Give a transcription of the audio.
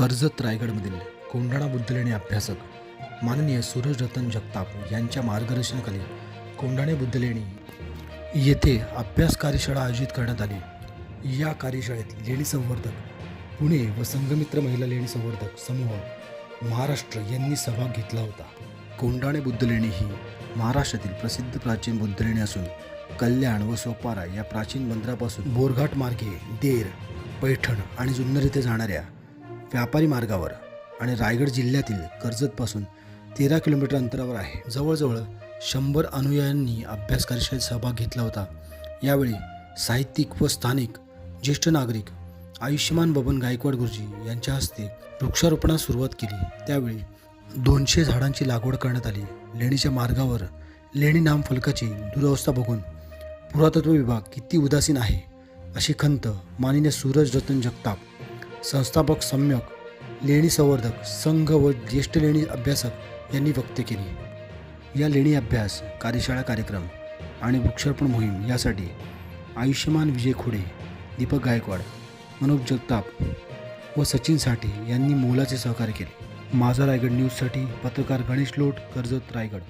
कर्जत रायगडमधील कोंढाणा बुद्धलेणी अभ्यासक माननीय सूरज रतन जगताप यांच्या मार्गदर्शनाखाली कोंढाणे बुद्धलेणी येथे अभ्यास कार्यशाळा आयोजित करण्यात आली. या कार्यशाळेत लेणी संवर्धक पुणे व संघमित्र महिला लेणी संवर्धक समूह महाराष्ट्र यांनी सहभाग घेतला होता. कोंढाणे बुद्धलेणी ही महाराष्ट्रातील प्रसिद्ध प्राचीन बुद्धलेणी असून कल्याण व सोपारा या प्राचीन बंदरापासून बोरघाट मार्गे देर पैठण आणि जुन्नर येथे जाणाऱ्या व्यापारी मार्गावर आणि रायगड जिल्ह्यातील कर्जतपासून तेरा किलोमीटर अंतरावर आहे. जवळजवळ शंभर अनुयायांनी अभ्यास कार्यशाळेत सहभाग घेतला होता. यावेळी साहित्यिक व स्थानिक ज्येष्ठ नागरिक आयुष्यमान बबन गायकवाड गुरुजी यांच्या हस्ते वृक्षारोपणास सुरुवात केली. त्यावेळी दोनशे झाडांची लागवड करण्यात आली. लेणीच्या मार्गावर लेणी नाम फलकाची बघून पुरातत्व विभाग किती उदासीन आहे अशी खंत माननीय सूरज रतन जगताप संस्थापक सम्यक लेणी संवर्धक संघ व ज्येष्ठ लेणी अभ्यासक यांनी व्यक्त केली. या लेणी अभ्यास कार्यशाळा कार्यक्रम आणि वृक्षारोपण मोहीम यासाठी आयुष्यमान विजय खुडे दीपक गायकवाड मनोज जगताप व सचिन साठे यांनी मोलाचे सहकार्य केले. माझा रायगड न्यूजसाठी पत्रकार गणेश लोट कर्जत रायगड.